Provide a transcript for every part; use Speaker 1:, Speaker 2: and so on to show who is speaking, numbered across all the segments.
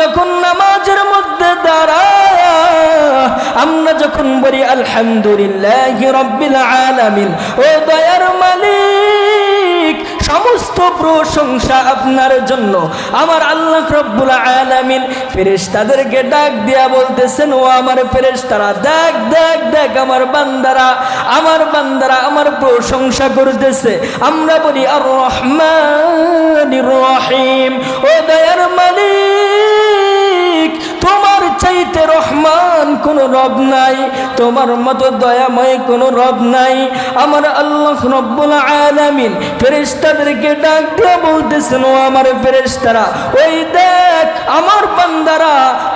Speaker 1: যখন নামাজের মধ্যে দাঁড়ায়, আমরা যখন বলি, আলহামদুলিল্লাহ রব্বিল আলামিন। ও দয়ার মালিক, সমস্ত প্রশংসা আপনার জন্য। আমার আল্লাহ রব্বুল আলামিন ফেরেশতাদেরকে ডাক দিয়া বলতেছেন, ও আমার ফেরেশতারা, দেখ দেখ দেখ আমার বান্দারা আমার বান্দারা আমার প্রশংসা করতেছে। আমরা বলি আর রহমানির রহিম। ও দয়ার মালিক কোন রব নাই, তোমার মতো দয়াময় কোন রব নাই। আমার আল্লাহ রব্বুল আলামিন ফেরেশতাদেরকে ডাক দিয়ে বলতেছেন আমার ফেরেশতারা, ওই দেখ, আমার বান্দারা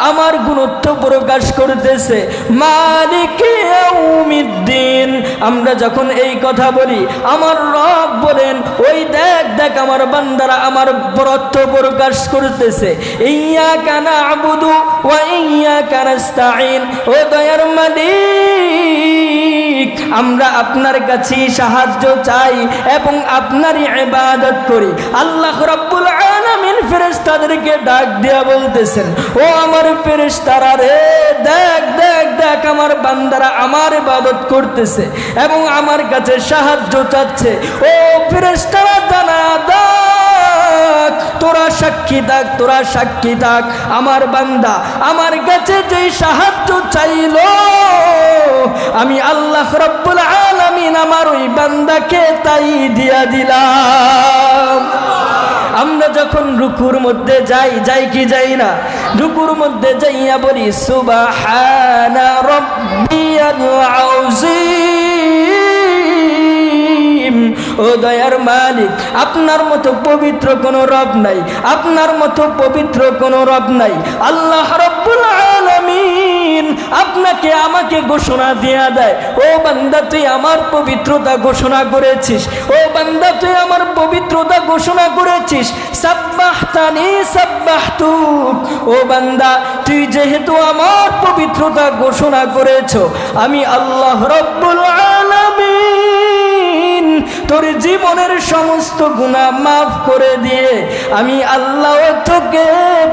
Speaker 1: আমার গুণত্ব প্রকাশ করতেছে। মালিক ইয়াউমিদ্দিন। আমরা যখন এই কথা বলি, আমার রব বলেন, ওই দেখ দেখ, আমার বান্দারা আমার বরত্ব প্রকাশ করতেছে। ইয়া কানা আবুদু ওয়া ইয়া কানাস্তাইন ও দয়ার মালিক, আমরা আপনার কাছে সাহায্য চাই এবং আপনারই ইবাদত করি। আল্লাহ রাব্বুল আলামিন ফেরেশতাদেরকে ডাক দিয়া বলতেছেন, ও আমার ফেরেশতারা রে, দেখ দেখ দেখ, আমার বান্দারা আমার ইবাদত করতেছে এবং আমার কাছে সাহায্য চাচ্ছে। ও ফেরেশতারা সাক্ষী থাক তোরা সাক্ষী থাক আমার বান্দা, আমার কাছে যে সাহায্য চাইল, আমি আল্লাহ রব্বুল আলামিন আমার ওই বান্দাকে তাই দিয়া দিলাম। আমরা যখন রুকুর মধ্যে যাই যাই কি যাই না, রুকুর মধ্যে যাইয়া বলি, সুবাহানা রব্বিয়াল আউজিম ও দয়ার মালিক, আপনার মতো পবিত্র কোনো রব নাই, আপনার মতো পবিত্র কোনো রব নাই। আল্লাহ রব্বুল আলামিন আপনাকে আমাকে ঘোষণা দেয়া দেয়, ও বান্দা, তুই আমার পবিত্রতা ঘোষণা করেছিস, ও বান্দা, তুই আমার পবিত্রতা ঘোষণা করেছিস, সাব্বাহতানি সাব্বাহতুক। ও বান্দা, তুই যেহেতু আমার পবিত্রতা ঘোষণা করেছ, আমি আল্লাহ রব্বুল আলামিন তোর জীবনের সমস্ত গুণা মাফ করে দিয়ে আমি আল্লাহ তোকে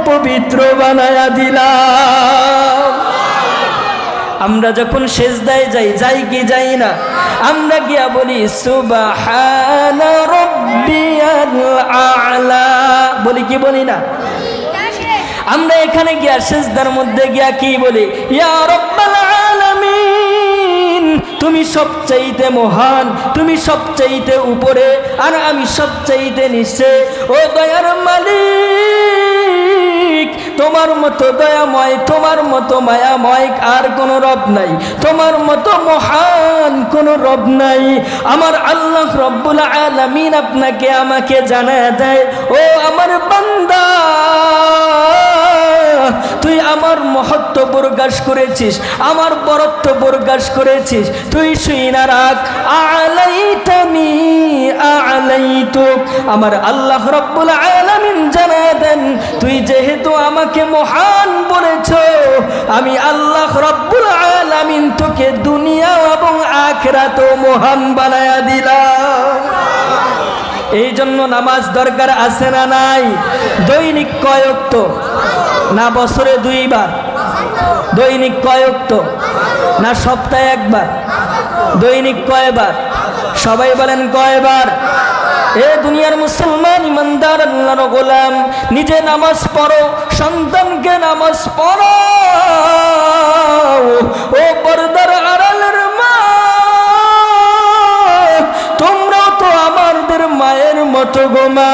Speaker 1: পবিত্র বানায়া দিলাম। আমরা যখন সেজদায় যাই যাই কি যাই না আমরা গিয়া বলি সুবাহানা আ'লা। বলি কি বলি না? আমরা এখানে গিয়া সেজদার মধ্যে গিয়া কি বলি? ইয়া রব্বাল সবচাইতে মহান, তুমি সবচাইতে উপরে, আর আমি সবচাইতে নিচে। ও দয়ার মালিক, তোমার মতো দয়াময়, তোমার মতো মায়াময়, আর কোনো রব নাই। তোমার মতো মহান কোনো রব নাই। আমার আল্লাহ রব্বুল আলামিন আপনাকে আমাকে জানায় দেয়। ও আমার বান্দা তুই আমার মহত্ব প্রকাশ করেছিস, আমার বরত্ব প্রকাশ করেছিস, তুই শুই না রাখ। আলাইতানি, আলাইতুক। আমার আল্লাহ রব্বুল আলামিন জানায় দেন, তুই যেহেতু আমাকে মহান বলেছ, আমি আল্লাহ রব্বুল আলামিন তোকে দুনিয়া এবং আখরাত মহান বানায়া দিলাম। এই জন্য নামাজ দরকার আছে না নাই? দৈনিক কয়ক্ত না বছরে দুইবার। দৈনিক কয়ক্ত। না সপ্তাহে একবার। দৈনিক কয়বার? সবাই বলেন কয়বার? এ দুনিয়ার মুসলমান ইমানদার, আল্লাহর গোলাম, নিজে নামাজ পড়ো, সন্তানকে নামাজ পড়ো ও পর্দার আড়ালের মতো গো মা,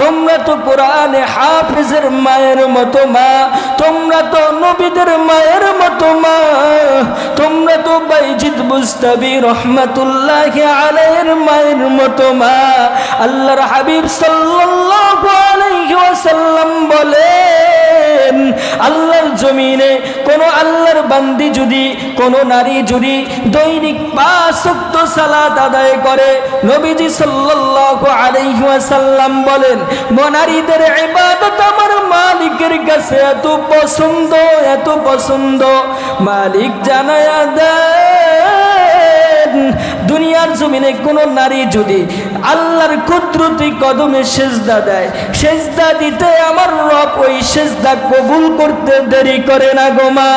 Speaker 1: তোমরা তো কোরআনে হাফিজের মায়ের মতো মা, তোমরা তো নবীদের মায়ের মতো মা, তোমরা তো বাইজিদ মুস্তাবি রহমাতুল্লাহ আলাইহির মায়ের মতো মা। আল্লাহর হাবিব সাল্লাল্লাহু আলাইহি ওয়াসাল্লাম বলেন আল্লাহর জমিনে কোন আল্লাহর বান্দি যদি, কোন নারী যদি দৈনিক পাঁচ সালাত আদায় করে, নবীজি সাল্লাল্লাহু আলাইহি ওয়াসাল্লাম বলেন নারীদের ইবাদত আমার মালিকের কাছে এত পছন্দ এত পছন্দ। মালিক জানায়া দেন দুনিয়ার জমিনে কোন নারী যদি আল্লাহর কুদরতি কদমে সেজদা দেয়, সেজদা দিতে আমার রব ওই সেজদা কবুল করতে দেরি করে না গো মা।